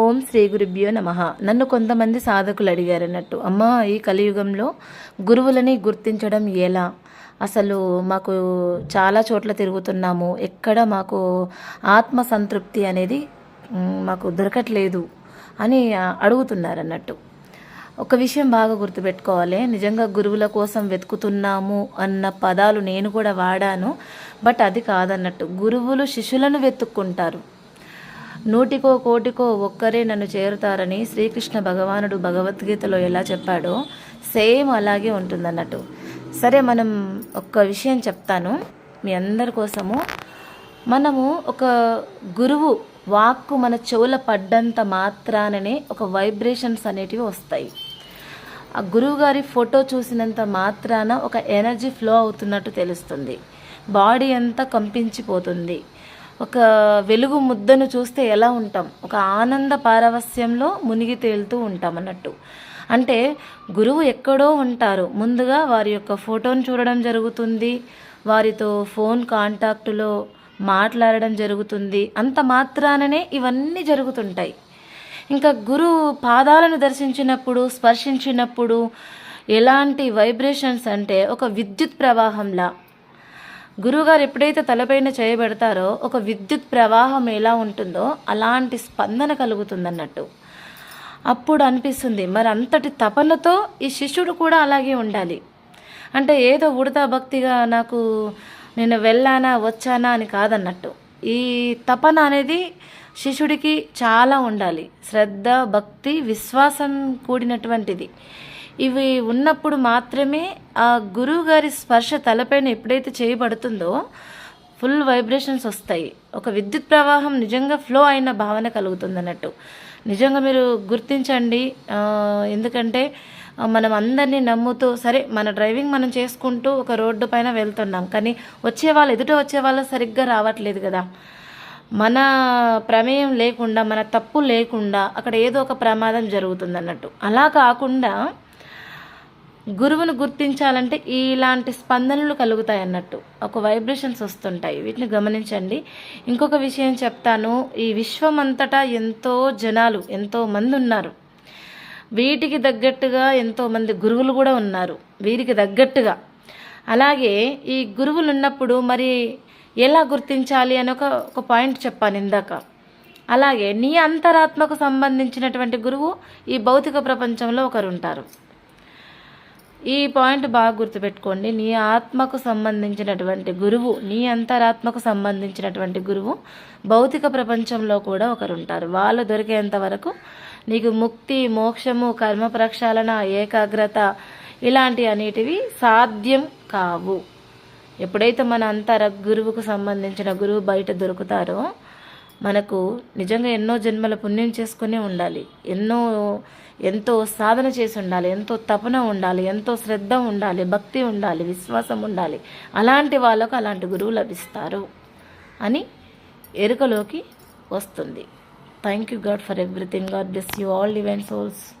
ఓం శ్రీ గురుభ్యో నమ. నన్ను కొంతమంది సాధకులు అడిగారు అన్నట్టు అమ్మ ఈ కలియుగంలో గురువులని గుర్తించడం ఎలా? అసలు మాకు చాలా చోట్ల తిరుగుతున్నాము. ఎక్కడ మాకు ఆత్మ సంతృప్తి అనేది మాకు దొరకట్లేదు అని అడుగుతున్నారు అన్నట్టు. ఒక విషయం బాగా గుర్తుపెట్టుకోవాలి. నిజంగా గురువుల కోసం వెతుకుతున్నాము అన్న పదాలు నేను కూడా వాడాను బట్ అది కాదన్నట్టు. గురువులు శిష్యులను వెతుక్కుంటారు. నూటికో కోటికో ఒక్కరే నన్ను చేరుతారని శ్రీకృష్ణ భగవానుడు భగవద్గీతలో ఎలా చెప్పాడో సేమ్ అలాగే ఉంటుందన్నట్టు. సరే మనం ఒక్క విషయం చెప్తాను మీ అందరి కోసము. మనము ఒక గురువు వాక్కు మన చెవుల పడ్డంత మాత్రాననే ఒక వైబ్రేషన్స్ అనేటివి వస్తాయి. ఆ గురువు గారి ఫోటో చూసినంత మాత్రాన ఒక ఎనర్జీ ఫ్లో అవుతున్నట్టు తెలుస్తుంది. బాడీ అంతా కంపించిపోతుంది. ఒక వెలుగు ముద్దను చూస్తే ఎలా ఉంటాం? ఒక ఆనంద పారవస్యంలో మునిగి తేలుతూ ఉంటాం అన్నట్టు. అంటే గురువు ఎక్కడో ఉంటారు. ముందుగా వారి యొక్క ఫోటోను చూడడం జరుగుతుంది. వారితో ఫోన్ కాంటాక్టులో మాట్లాడడం జరుగుతుంది. అంత మాత్రాననే ఇవన్నీ జరుగుతుంటాయి. ఇంకా గురు పాదాలను దర్శించినప్పుడు స్పర్శించినప్పుడు ఎలాంటి వైబ్రేషన్స్ అంటే ఒక విద్యుత్ ప్రవాహంలా గురువుగారు ఎప్పుడైతే తలపైన చేయబెడతారో ఒక విద్యుత్ ప్రవాహం ఎలా ఉంటుందో అలాంటి స్పందన కలుగుతుందన్నట్టు. అప్పుడు అనిపిస్తుంది మరి అంతటి తపనతో ఈ శిష్యుడు కూడా అలాగే ఉండాలి. అంటే ఏదో ఉడతా భక్తిగా నాకు నేను వెళ్ళానా వచ్చానా అని కాదన్నట్టు. ఈ తపన అనేది శిష్యుడికి చాలా ఉండాలి. శ్రద్ధ భక్తి విశ్వాసం కూడినటువంటిది. ఇవి ఉన్నప్పుడు మాత్రమే ఆ గురువు గారి స్పర్శ తలపైన ఎప్పుడైతే చేయబడుతుందో ఫుల్ వైబ్రేషన్స్ వస్తాయి. ఒక విద్యుత్ ప్రవాహం నిజంగా ఫ్లో అయిన భావన కలుగుతుంది అన్నట్టు. నిజంగా మీరు గుర్తించండి. ఎందుకంటే మనం అందరినీ నమ్ముతూ సరే మన డ్రైవింగ్ మనం చేసుకుంటూ ఒక రోడ్డు పైన వెళ్తున్నాం కానీ వచ్చే వాళ్ళు ఎదుట వచ్చే వాళ్ళు సరిగ్గా రావట్లేదు కదా. మన ప్రమేయం లేకుండా మన తప్పు లేకుండా అక్కడ ఏదో ఒక ప్రమాదం జరుగుతుంది అన్నట్టు. అలా కాకుండా గురువును గుర్తించాలంటే ఇలాంటి స్పందనలు కలుగుతాయి అన్నట్టు. ఒక వైబ్రేషన్స్ వస్తుంటాయి. వీటిని గమనించండి. ఇంకొక విషయం చెప్తాను. ఈ విశ్వం అంతటా ఎంతో జనాలు ఎంతో మంది ఉన్నారు. వీటికి తగ్గట్టుగా ఎంతోమంది గురువులు కూడా ఉన్నారు. వీరికి తగ్గట్టుగా. అలాగే ఈ గురువులు ఉన్నప్పుడు మరి ఎలా గుర్తించాలి అని ఒక ఒక పాయింట్ చెప్పాను ఇందాక. అలాగే నీ అంతరాత్మకు సంబంధించినటువంటి గురువు ఈ భౌతిక ప్రపంచంలో ఒకరు ఉంటారు ఈ పాయింట్ బాగా గుర్తుపెట్టుకోండి. నీ ఆత్మకు సంబంధించినటువంటి గురువు నీ అంతరాత్మకు సంబంధించినటువంటి గురువు భౌతిక ప్రపంచంలో కూడా ఒకరు ఉంటారు వాళ్ళు దొరికేంత వరకు నీకు ముక్తి మోక్షము కర్మ ప్రక్షాళన ఏకాగ్రత ఇలాంటి అనేటివి సాధ్యం కావు. ఎప్పుడైతే మన అంతర గురువుకు సంబంధించిన గురువు బయట దొరుకుతారో మనకు నిజంగా ఎన్నో జన్మల పుణ్యం చేసుకునే ఉండాలి. ఎన్నో ఎంతో సాధన చేసి ఉండాలి. ఎంతో తపన ఉండాలి. ఎంతో శ్రద్ధ ఉండాలి. భక్తి ఉండాలి. విశ్వాసం ఉండాలి. అలాంటి వాళ్ళకు అలాంటి గురువు లభిస్తారు అని ఎరుకలోకి వస్తుంది. Thank you God for everything God bless you all divine souls